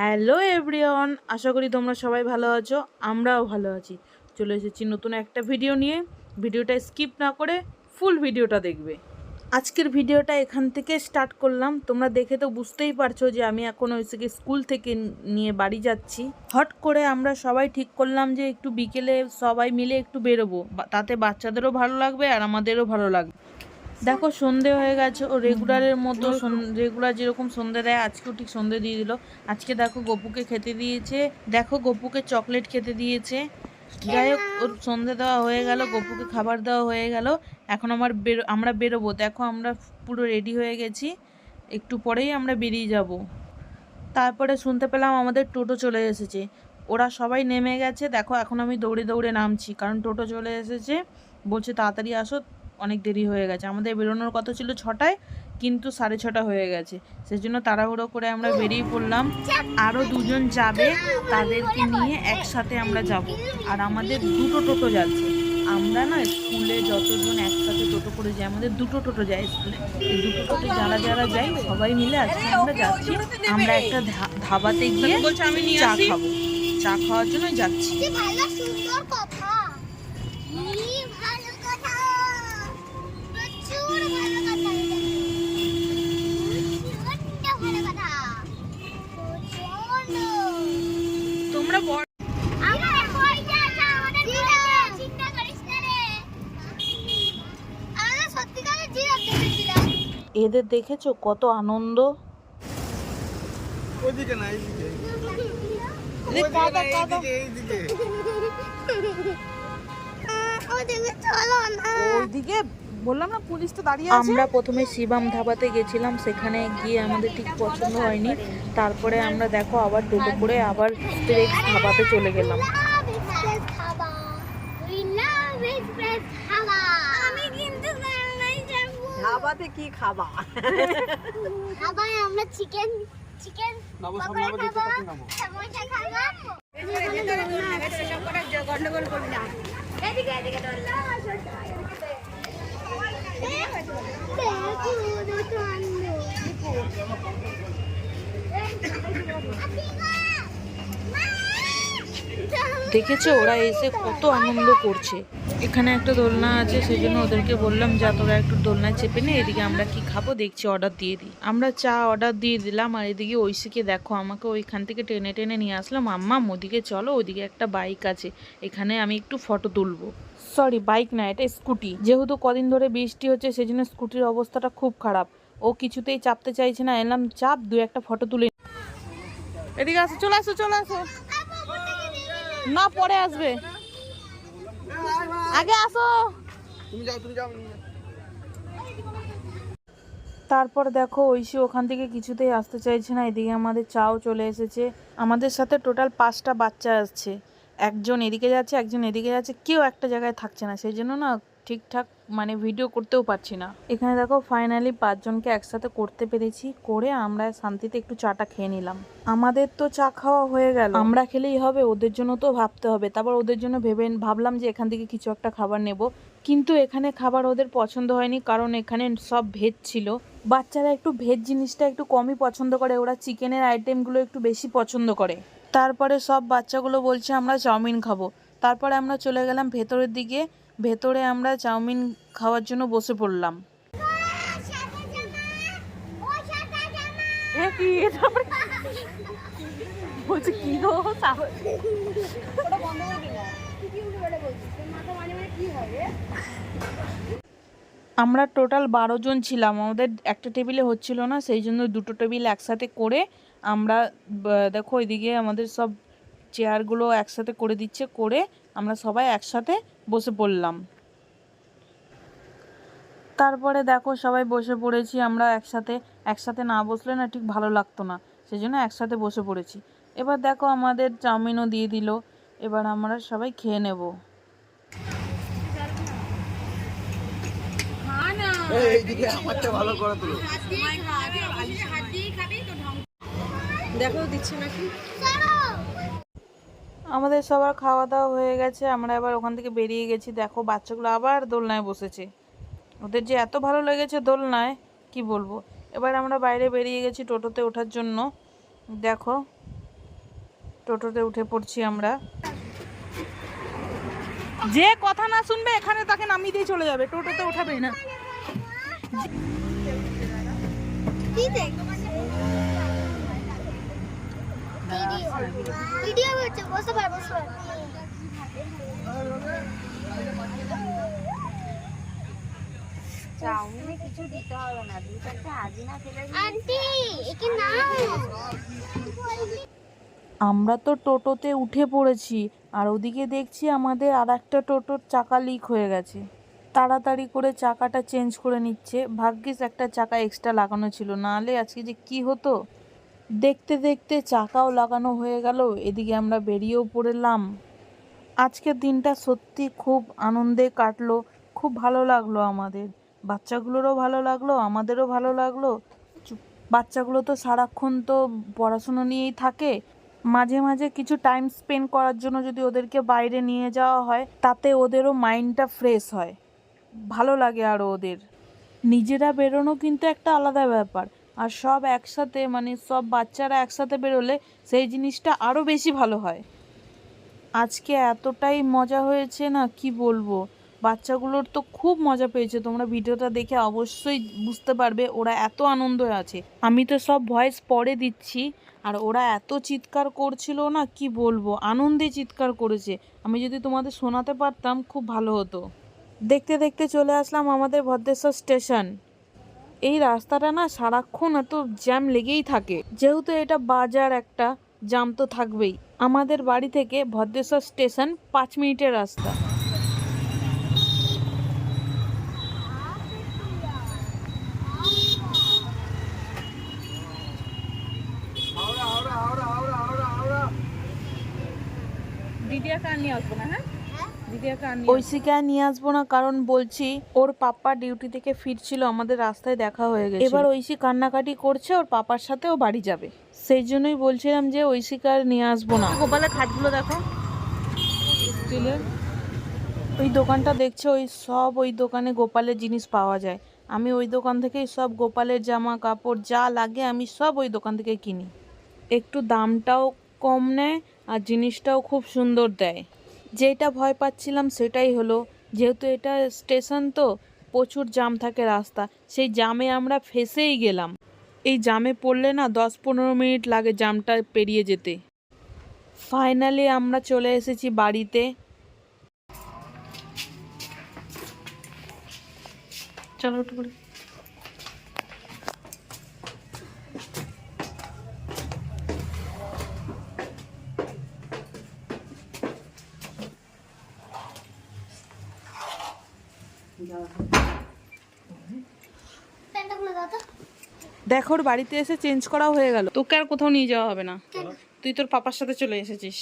Hello everyone, আশা করি তোমরা সবাই ভালো আছো, আমরাও ভালো আছি। চলে এসেছি নতুন একটা ভিডিও নিয়ে। ভিডিওটা স্কিপ না করে ফুল ভিডিওটা দেখবে। আজকের ভিডিওটা এখান থেকে স্টার্ট করলাম। তোমরা দেখে তো বুঝতেই পারছ যে আমি এখন ওইসে স্কুল থেকে নিয়ে বাড়ি যাচ্ছি। হট করে আমরা সবাই ঠিক করলাম যে একটু বিকেলে সবাই মিলে একটু বেরোবো। তাতে বাচ্চাদেরও ভালো লাগবে আর আমাদেরও ভালো লাগবে। দেখো, সন্ধে হয়ে গেছে, ও রেগুলারের মতো রেগুলার যেরকম সন্ধে দেয়, আজকেও ঠিক সন্ধে দিয়ে দিল। আজকে দেখো, গপুকে খেতে দিয়েছে। দেখো, গপুকে চকলেট খেতে দিয়েছে। যাই হোক, ওর সন্ধে দেওয়া হয়ে গেল, গপুকে খাবার দেওয়া হয়ে গেল। এখন আমার বেরো, আমরা বেরোবো। দেখো, আমরা পুরো রেডি হয়ে গেছি। একটু পরেই আমরা বেরিয়ে যাব। তারপরে শুনতে পেলাম আমাদের টোটো চলে এসেছে। ওরা সবাই নেমে গেছে। দেখো, এখন আমি দৌড়ে দৌড়ে নামছি, কারণ টোটো চলে এসেছে। বলছে, তাড়াতাড়ি আসো। অনেক দেরি হয়ে গেছে। আমাদের বেরোনোর কথা ছিল ছটায় কিন্তু সাড়ে ছটা হয়ে গেছে। সেই জন্য তাড়াহুড়ো করে আমরা বেরিয়ে পড়লাম। আরও দুজন যাবে তাদেরকে নিয়ে একসাথে আমরা যাব। আর আমাদের দুটো টোটো যাচ্ছে। আমরা না স্কুলে যতজন একসাথে টোটো করে যাই আমাদের দুটো টোটো যায় স্কুলে। এই দুটো টোটো যারা যারা যাই সবাই মিলে আজকে আমরা যাচ্ছি। আমরা একটা ধা- ধাবাতে গিয়ে চা খাব। চা খাওয়ার জন্য যাচ্ছি। এদের দেখেছ কত আনন্দ? ওইদিকে না এইদিকে ওইদিকে না, দাদা। এইদিকে এইদিকে। আহ, ওদিকে চলো না। ওইদিকে বললাম না পুলিশ তো দাঁড়িয়ে আমরা প্রথমে শিবাম ধাবাতে গেছিলাম সেখানে গিয়ে আমাদের ঠিক পছন্দ হয়নি। তারপরে আমরা দেখো আবার টোটো করে আবার ধাবাতে চলে গেলাম love express খাবা। We love express খাবা। আমি কিন্তু জানাই যাব। ধাবাতে কি খাবা খাবায় আমরা চিকেন চিকেন। গন্ডগোল করবি না এদিকে, এদিকে। দেখেছ ওরা এসে কত আনন্দ করছে এখানে একটা দোলনা আছে সেই জন্য ওদেরকে বললাম, যা তোরা একটু দোলনায় চেপে নে, এদিকে আমরা কি খাব, দেখছি অর্ডার দিয়ে দিই। আমরা চা অর্ডার দিয়ে দিলাম, আর এদিকে ঐশীকে দেখো, আমাকে ওইখান থেকে টেনে টেনে নিয়ে আসলাম আম্মা ওদিকে চলো, ওদিকে একটা বাইক আছে, এখানে আমি একটু ফটো তুলবো। সরি বাইক না, এটা স্কুটি যেহেতু কদিন ধরে বৃষ্টি হচ্ছে সেই জন্য স্কুটির অবস্থাটা খুব খারাপ। ও কিছুতেই চাপতে চাইছে না, এলাম, চাপ, দু একটা ফটো তুলে এদিকে আসো, চলে আসো চলে আসো। না, পরে আসবে। আগে আসো। তুমি যাও তুমি যাও তারপর দেখো ঐশী ওখান থেকে কিছুতেই আসতে চাইছে না এদিকে আমাদের চাও চলে এসেছে। আমাদের সাথে টোটাল পাঁচটা বাচ্চা আসছে। একজন এদিকে যাচ্ছে একজন এদিকে যাচ্ছে কেউ একটা জায়গায় থাকছে না। সেই জন্য না ঠিকঠাক মানে ভিডিও করতেও পারছি না। এখানে দেখো ফাইনালি পাঁচজনকে একসাথে করতে পেরেছি, করে আমরা শান্তিতে একটু চাটা খেয়ে নিলাম। আমাদের তো চা খাওয়া হয়ে গেল। আমরা খেলেই হবে, ওদের জন্য তো ভাবতে হবে। তারপর ওদের জন্য ভেবে ভাবলাম যে এখান থেকে কিছু একটা খাবার নেব। কিন্তু এখানে খাবার ওদের পছন্দ হয়নি, কারণ এখানে সব ভেজ ছিল। বাচ্চারা একটু ভেজ জিনিসটা একটু কমই পছন্দ করে, ওরা চিকেনের আইটেমগুলো একটু বেশি পছন্দ করে। তারপরে সব বাচ্চাগুলো বলছে, আমরা চাউমিন খাব। তারপরে আমরা চলে গেলাম ভেতরের দিকে। ভেতরে আমরা চাউমিন খাওয়ার জন্য বসে পড়লাম। বলছে কি গো? আমরা টোটাল বারো জন ছিলাম। আমাদের একটা টেবিলে হচ্ছিল না সেই জন্য দুটো টেবিল একসাথে করে আমরা দেখো এদিকে আমাদের সব চেয়ারগুলো একসাথে করে দিচ্ছে করে আমরা সবাই একসাথে বসে পড়লাম। তারপরে দেখো সবাই বসে পড়েছি আমরা একসাথে একসাথে না বসলে না ঠিক ভালো লাগতো না সেই জন্য একসাথে বসে পড়েছি। এবার দেখো আমাদের চাউমিনও দিয়ে দিল এবার আমরা সবাই খেয়ে নেব। এই, এইদিকে আমারটা ভালো করে তুলো। দেখো দিচ্ছে নাকি। আমাদের সবার খাওয়া দাওয়া হয়ে গেছে, আমরা এবার ওখান থেকে বেরিয়ে গেছি। দেখো, বাচ্চাগুলো আবার দোলনায় বসেছে। ওদের যে এত ভালো লেগেছে দোলনায়, কি বলব? এবার আমরা বাইরে বেরিয়ে গেছি টোটোতে ওঠার জন্য। দেখো, টোটোতে উঠে পড়ছি আমরা। যে কথা না শুনবে, এখানে তাকে নামিয়ে দিয়ে চলে যাবে। টোটোতে উঠাবে না। ভিডিও হচ্ছে বসে পার বসে পার চাউমিনে কিছু দিতে হবে না দুই চারটে আজিনা ফেলে আন্টি একে নাও। আমরা তো টোটোতে উঠে পড়েছি আর ওদিকে দেখছি আমাদের আর একটা টোটোর চাকা লিক হয়ে গেছে। তাড়াতাড়ি করে চাকাটা চেঞ্জ করে নিচ্ছে। ভাগ্যিস একটা চাকা এক্সট্রা লাগানো ছিল। নাহলে আজকে যে কি হতো? দেখতে দেখতে চাকাও লাগানো হয়ে গেল, এদিকে আমরা বেরিয়েও পড়লাম। আজকের দিনটা সত্যি খুব আনন্দে কাটলো, খুব ভালো লাগল আমাদের। বাচ্চাগুলোরও ভালো লাগল, আমাদেরও ভালো লাগল। বাচ্চাগুলো তো সারাক্ষণ তো পড়াশুনো নিয়েই থাকে। মাঝে মাঝে কিছু টাইম স্পেন্ড করার জন্য যদি ওদেরকে বাইরে নিয়ে যাওয়া হয়, তাতে ওদেরও মাইন্ডটা ফ্রেশ হয়। ভালো লাগে আরও ওদের। নিজেরা বেরোনো কিন্তু একটা আলাদা ব্যাপার। আর সব একসাথে মানে সব বাচ্চারা একসাথে বেরোলে সেই জিনিসটা আরও বেশি ভালো হয়। আজকে এতটাই মজা হয়েছে না, কি বলব? বাচ্চাগুলোর তো খুব মজা পেয়েছে, তোমরা ভিডিওটা দেখে অবশ্যই বুঝতে পারবে ওরা এত আনন্দ আছে। আমি তো সব ভয়েস পরে দিচ্ছি, আর ওরা এত চিৎকার করছিল না, কি বলব? আনন্দে চিৎকার করেছে। আমি যদি তোমাদের শোনাতে পারতাম, খুব ভালো হতো। দেখতে দেখতে চলে আসলাম আমাদের ভদ্রেশ্বর স্টেশন। এই রাস্তাটা না সারাক্ষণ এত জ্যাম লেগেই থাকে। যেহেতু এটা বাজার একটা জ্যাম তো থাকবেই। আমাদের বাড়ি থেকে ভদ্রেশ্বর স্টেশন পাঁচ মিনিটের রাস্তা। দিদিয়াকে আর নিয়ে আসব না হ্যাঁ? ঐশিকা আর নিয়ে আসব না কারণ বলছি ওর পাপা ডিউটি থেকে ফিরছিল আমাদের রাস্তায় দেখা হয়ে গেছে এবার ঐশী কান্নাকাটি করছে ওর পাপার সাথে ও বাড়ি যাবে। সেই জন্যই বলছিলাম যে ঐশিকা নিয়ে আসব না। গোপালের খাটগুলো দেখো। স্টিলের ওই দোকানটা দেখছ? ওই সব ওই দোকানে গোপালের জিনিস পাওয়া যায়। আমি ওই দোকান থেকেই সব গোপালের জামা কাপড় যা লাগে আমি সব ওই দোকান থেকে কিনি। একটু দামটাও কম নেয় আর জিনিসটাও খুব সুন্দর দেয়। যেটা ভয় পাচ্ছিলাম সেটাই হলো, যেহেতু এটা স্টেশন তো, প্রচুর জাম থাকে রাস্তা, সেই জামে আমরা ফেসেই গেলাম। এই জামে পড়লে না দশ পনেরো মিনিট লাগে জামটা পেরিয়ে যেতে। ফাইনালি আমরা চলে এসেছি বাড়িতে। চলো দেখো ওর বাড়িতে এসে চেঞ্জ করা হয়ে গেল। তোকে আর কোথাও নিয়ে যাওয়া হবে না। তুই তোর পাপার সাথে চলে এসেছিস।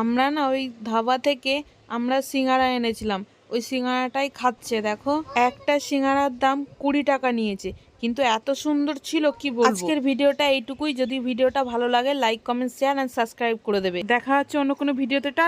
আমরা না ওই ধাবা থেকে আমরা সিঙ্গারা এনেছিলাম। ওই সিঙ্গারাটাই খাচ্ছে দেখো। একটা সিঙ্গারার দাম কুড়ি টাকা নিয়েছে। কিন্তু এত সুন্দর ছিল কি বলব? আজকের ভিডিওটা এইটুকুই। যদি ভিডিওটা ভালো লাগে like comment share and subscribe করে দেবে। দেখা হচ্ছে অন্য কোনো ভিডিওতে। টাটা!